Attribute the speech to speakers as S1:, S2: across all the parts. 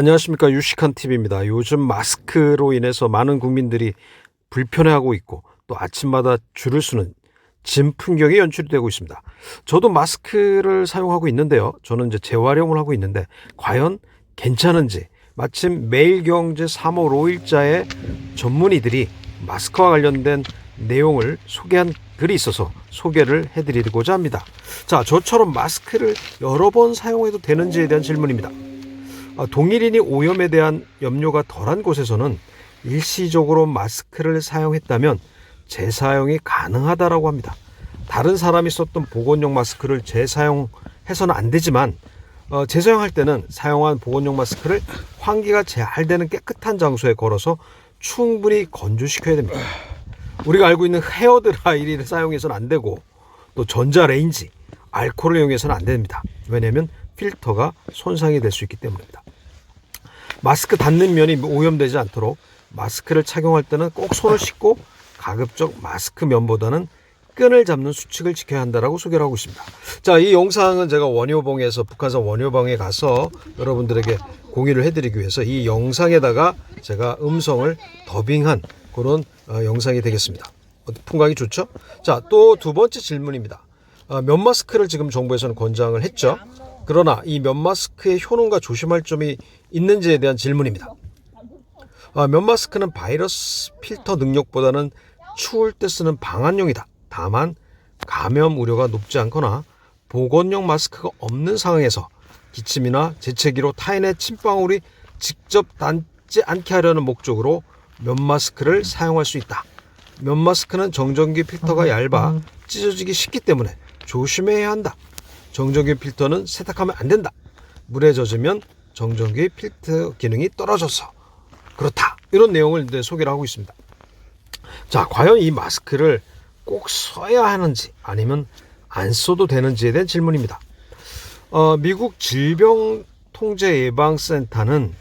S1: 안녕하십니까 유식한 TV입니다. 요즘 마스크로 인해서 많은 국민들이 불편해하고 있고 또 아침마다 줄을 서는 짐 풍경이 연출이 되고 있습니다. 저도 마스크를 사용하고 있는데요. 저는 이제 재활용을 하고 있는데 과연 괜찮은지 마침 매일경제 3월 5일자에 전문의들이 마스크와 관련된 내용을 소개한 글이 있어서 소개를 해드리고자 합니다. 자, 저처럼 마스크를 여러 번 사용해도 되는지에 대한 질문입니다. 아, 동일인이 오염에 대한 염려가 덜한 곳에서는 일시적으로 마스크를 사용했다면 재사용이 가능하다라고 합니다. 다른 사람이 썼던 보건용 마스크를 재사용해서는 안 되지만 어, 재사용할 때는 사용한 보건용 마스크를 환기가 잘 되는 깨끗한 장소에 걸어서 충분히 건조시켜야 됩니다. 우리가 알고 있는 헤어드라이를 사용해서는 안 되고 또 전자레인지, 알코올을 이용해서는 안 됩니다. 왜냐하면 필터가 손상이 될 수 있기 때문입니다. 마스크 닿는 면이 오염되지 않도록 마스크를 착용할 때는 꼭 손을 씻고 가급적 마스크 면보다는 끈을 잡는 수칙을 지켜야 한다라고 소개를 하고 있습니다. 자, 이 영상은 제가 원효봉에서 북한산 원효봉에 가서 여러분들에게 공유를 해드리기 위해서 이 영상에다가 제가 음성을 더빙한 그런 어, 영상이 되겠습니다. 어, 풍광이 좋죠? 자, 또 두 번째 질문입니다. 어, 면 마스크를 지금 정부에서는 권장을 했죠. 그러나 이 면 마스크의 효능과 조심할 점이 있는지에 대한 질문입니다. 아, 면 마스크는 바이러스 필터 능력보다는 추울 때 쓰는 방한용이다. 다만 감염 우려가 높지 않거나 보건용 마스크가 없는 상황에서 기침이나 재채기로 타인의 침방울이 직접 닿지 않게 하려는 목적으로 면 마스크를 사용할 수 있다. 면 마스크는 정전기 필터가 얇아 찢어지기 쉽기 때문에 조심해야 한다. 정전기 필터는 세탁하면 안 된다. 물에 젖으면 정전기 필터 기능이 떨어져서 그렇다. 이런 내용을 이제 소개를 하고 있습니다. 자, 과연 이 마스크를 꼭 써야 하는지 아니면 안 써도 되는지에 대한 질문입니다. 어, 미국 질병통제예방센터는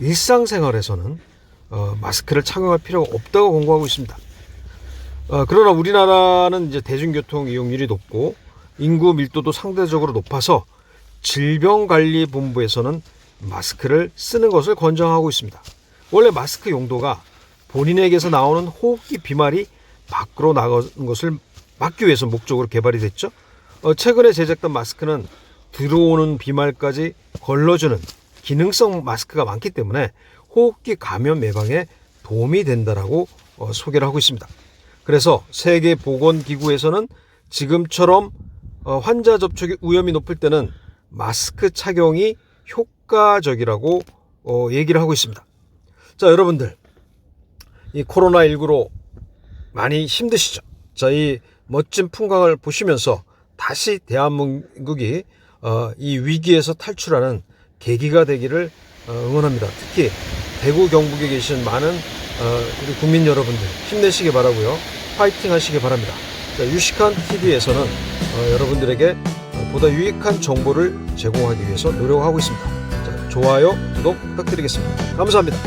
S1: 일상생활에서는 어, 마스크를 착용할 필요가 없다고 권고하고 있습니다. 어, 그러나 우리나라는 이제 대중교통 이용률이 높고 인구 밀도도 상대적으로 높아서 질병관리본부에서는 마스크를 쓰는 것을 권장하고 있습니다. 원래 마스크 용도가 본인에게서 나오는 호흡기 비말이 밖으로 나가는 것을 막기 위해서 목적으로 개발이 됐죠. 어, 최근에 제작된 마스크는 들어오는 비말까지 걸러주는 기능성 마스크가 많기 때문에 호흡기 감염 예방에 도움이 된다라고 어, 소개를 하고 있습니다. 그래서 세계 보건기구에서는 지금처럼 어, 환자 접촉이 위험이 높을 때는 마스크 착용이 효과적이라고 어, 얘기를 하고 있습니다. 자, 여러분들. 이 코로나19로 많이 힘드시죠? 자, 이 멋진 풍광을 보시면서 다시 대한민국이 어, 이 위기에서 탈출하는 계기가 되기를 어, 응원합니다. 특히 대구 경북에 계신 많은 어, 우리 국민 여러분들 힘내시기 바라고요. 파이팅 하시기 바랍니다. 자, 유식한 TV에서는 어, 여러분들에게 어, 보다 유익한 정보를 제공하기 위해서 노력하고 있습니다. 자, 좋아요, 구독 부탁드리겠습니다. 감사합니다.